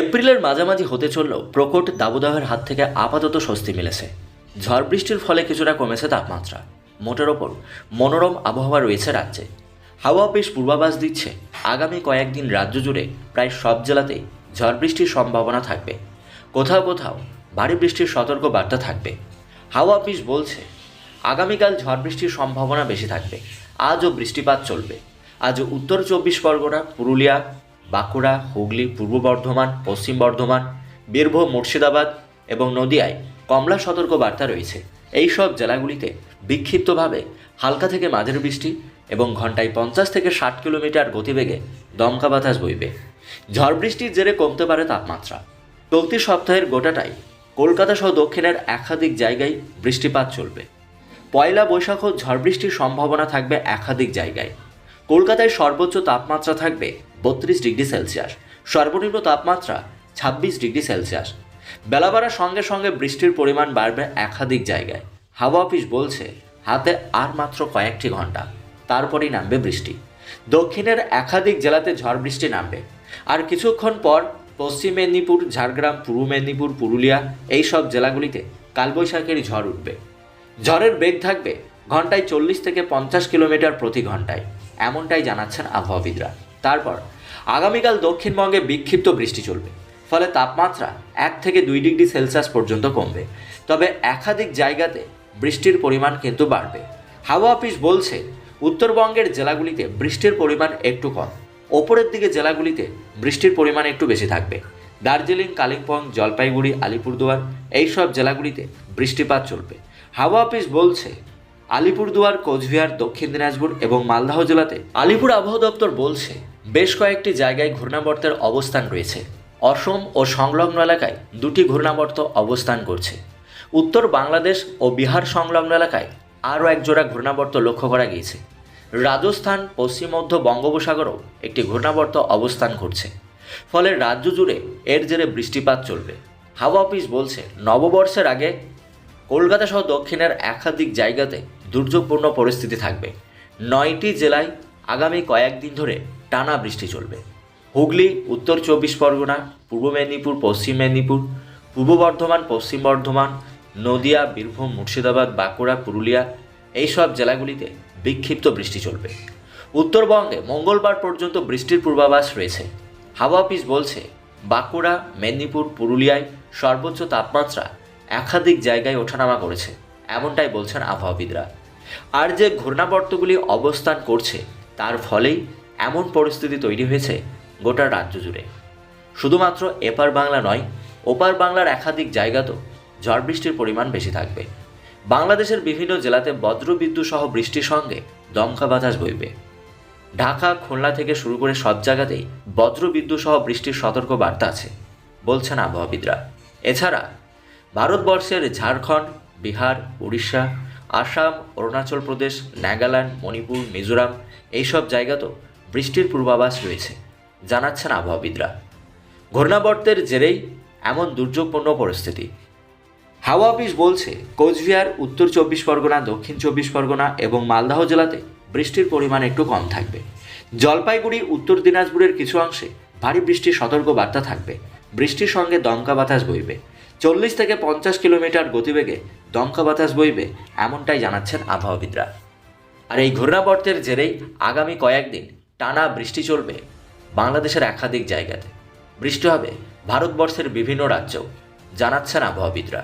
এপ্রিলের মাঝামাঝি হতে চললেও প্রকট দাবদাহের হাত থেকে আপাতত স্বস্তি মিলেছে। ঝড় বৃষ্টির ফলে কিছুটা কমেছে তাপমাত্রা। মোটের ওপর মনোরম আবহাওয়া রয়েছে রাজ্যে। হাওয়া বেশ পূর্বাভাস দিচ্ছে। আগামী কয়েকদিন রাজ্য জুড়ে প্রায় সব জেলাতেই ঝড় বৃষ্টির সম্ভাবনা থাকবে। কোথাও কোথাও ভারী বৃষ্টির সতর্ক বার্তা থাকবে। হাওয়া অফিস বলছে, আগামীকাল ঝড় বৃষ্টির সম্ভাবনা বেশি থাকবে। আজও বৃষ্টিপাত চলবে। আজ উত্তর চব্বিশ পরগনা, পুরুলিয়া বাঁকুড়া, হুগলি, পূর্ব বর্ধমান, পশ্চিম বর্ধমান, বীরভূম, মুর্শিদাবাদ এবং নদিয়ায় কমলা সতর্ক বার্তা রয়েছে। এই সব জেলাগুলিতে বিক্ষিপ্তভাবে হালকা থেকে মাঝের বৃষ্টি এবং ঘন্টায় পঞ্চাশ থেকে ষাট কিলোমিটার গতিবেগে দমকা বাতাস বইবে। ঝড় বৃষ্টির জেরে কমতে পারে তাপমাত্রা। চলতি সপ্তাহের গোটাটাই কলকাতা সহ দক্ষিণের একাধিক জায়গায় বৃষ্টিপাত চলবে। পয়লা বৈশাখও ঝড় বৃষ্টির সম্ভাবনা থাকবে একাধিক জায়গায়। কলকাতায় সর্বোচ্চ তাপমাত্রা থাকবে বত্রিশ ডিগ্রি সেলসিয়াস। সর্বনিম্ন তাপমাত্রা ছাব্বিশ ডিগ্রি সেলসিয়াস। বেলা বাড়ার সঙ্গে সঙ্গে বৃষ্টির পরিমাণ বাড়বে একাধিক জায়গায়। হাওয়া অফিস বলছে, হাতে আর মাত্র কয়েকটি ঘণ্টা। তারপরেই নামবে বৃষ্টি। দক্ষিণের একাধিক জেলাতে ঝড় বৃষ্টি নামবে। আর কিছুক্ষণ পর পশ্চিম মেদিনীপুর, ঝাড়গ্রাম, পূর্ব মেদিনীপুর, পুরুলিয়া এই সব জেলাগুলিতে কালবৈশাখের ঝড় উঠবে। ঝড়ের বেগ থাকবে ঘন্টায় চল্লিশ থেকে পঞ্চাশ কিলোমিটার প্রতি ঘন্টায়, এমনটাই জানাচ্ছেন আবহাওয়াবিদরা। তারপর আগামীকাল দক্ষিণবঙ্গে বিক্ষিপ্ত বৃষ্টি চলবে, ফলে তাপমাত্রা এক থেকে দুই ডিগ্রি সেলসিয়াস পর্যন্ত কমবে। তবে একাধিক জায়গাতে বৃষ্টির পরিমাণ কিন্তু বাড়বে। হাওয়া অফিস বলছে, উত্তরবঙ্গের জেলাগুলিতে বৃষ্টির পরিমাণ একটু কম। ওপরের দিকে জেলাগুলিতে বৃষ্টির পরিমাণ একটু বেশি থাকবে। দার্জিলিং, কালিম্পং, জলপাইগুড়ি, আলিপুরদুয়ার এই সব জেলাগুলিতে বৃষ্টিপাত চলবে। হাওয়া অফিস বলছে, আলিপুরদুয়ার, কোচবিহার, দক্ষিণ দিনাজপুর এবং মালদহ জেলাতে আলিপুর আবহাওয়া দপ্তর বলছে বেশ কয়েকটি জায়গায় ঘূর্ণাবর্তের অবস্থান রয়েছে। অসম ও সংলগ্ন এলাকায় দুটি ঘূর্ণাবর্ত অবস্থান করছে। উত্তর বাংলাদেশ ও বিহার সংলগ্ন এলাকায় আরও একজোড়া ঘূর্ণাবর্ত লক্ষ্য করা গিয়েছে। রাজস্থান, পশ্চিম মধ্য বঙ্গোপসাগরও একটি ঘূর্ণাবর্ত অবস্থান করছে ফলে রাজ্য জুড়ে এর জেরে বৃষ্টিপাত চলবে। হাওয়া অফিস বলছে, নববর্ষের আগে কলকাতা সহ দক্ষিণের একাধিক জায়গাতে দুর্যোগপূর্ণ পরিস্থিতি থাকবে। নয়টি জেলায় আগামী কয়েকদিন ধরে টানা বৃষ্টি চলবে। হুগলি, উত্তর চব্বিশ পরগনা, পূর্ব মেদিনীপুর, পশ্চিম মেদিনীপুর, পূর্ব বর্ধমান, পশ্চিম বর্ধমান, নদিয়া, বীরভূম, মুর্শিদাবাদ, বাঁকুড়া, পুরুলিয়া এই সব জেলাগুলিতে বিক্ষিপ্ত বৃষ্টি চলবে। উত্তরবঙ্গে মঙ্গলবার পর্যন্ত বৃষ্টির পূর্বাভাস রয়েছে। হাওয়া অফিস বলছে, বাঁকুড়া, মেদিনীপুর, পুরুলিয়ায় সর্বোচ্চ তাপমাত্রা একাধিক জায়গায় ওঠানামা করেছে, এমনটাই বলছেন আবহাওয়াবিদরা। আর যে ঘূর্ণাবর্তগুলি অবস্থান করছে, তার ফলেই এমন পরিস্থিতি তৈরি হয়েছে গোটা রাজ্য জুড়ে। শুধুমাত্র এপার বাংলা নয়, ওপার বাংলার একাধিক জায়গাতেও ঝড় বৃষ্টির পরিমাণ বেশি থাকবে। বাংলাদেশের বিভিন্ন জেলাতে বজ্রবিদ্যুৎ সহ বৃষ্টির সঙ্গে দমকা বাতাস বইবে। ঢাকা, খুলনা থেকে শুরু করে সব জায়গাতেই বজ্রবিদ্যুৎ সহ বৃষ্টির সতর্ক বার্তা আছে, বলছেন আবহাওয়াবিদরা। এছাড়া ভারতবর্ষের ঝাড়খণ্ড, বিহার, উড়িষ্যা, আসাম, অরুণাচল প্রদেশ, নাগাল্যান্ড, মণিপুর, মিজোরাম, এইসব জায়গাতেও বৃষ্টির পূর্বাভাস রয়েছে, জানাচ্ছেন আবহাওয়াবিদরা। ঘূর্ণাবর্তের জেরেই এমন দুর্যোগপূর্ণ পরিস্থিতি। হাওয়া অফিস বলছে, কোচবিহার, উত্তর চব্বিশ পরগনা, দক্ষিণ চব্বিশ পরগনা এবং মালদহ জেলাতে বৃষ্টির পরিমাণ একটু কম থাকবে। জলপাইগুড়ি, উত্তর দিনাজপুরের কিছু অংশে ভারী বৃষ্টির সতর্ক বার্তা থাকবে। বৃষ্টির সঙ্গে দমকা বাতাস বইবে। চল্লিশ থেকে পঞ্চাশ কিলোমিটার গতিবেগে দমকা বাতাস বইবে, এমনটাই জানাচ্ছেন আবহাওয়াবিদরা। আর এই ঘূর্ণাবর্তের জেরেই আগামী কয়েকদিন টানা বৃষ্টি চলবে বাংলাদেশের একাধিক জায়গাতে। বৃষ্টি হবে ভারতবর্ষের বিভিন্ন রাজ্যেও জানাচ্ছেন আবহাওয়াবিদরা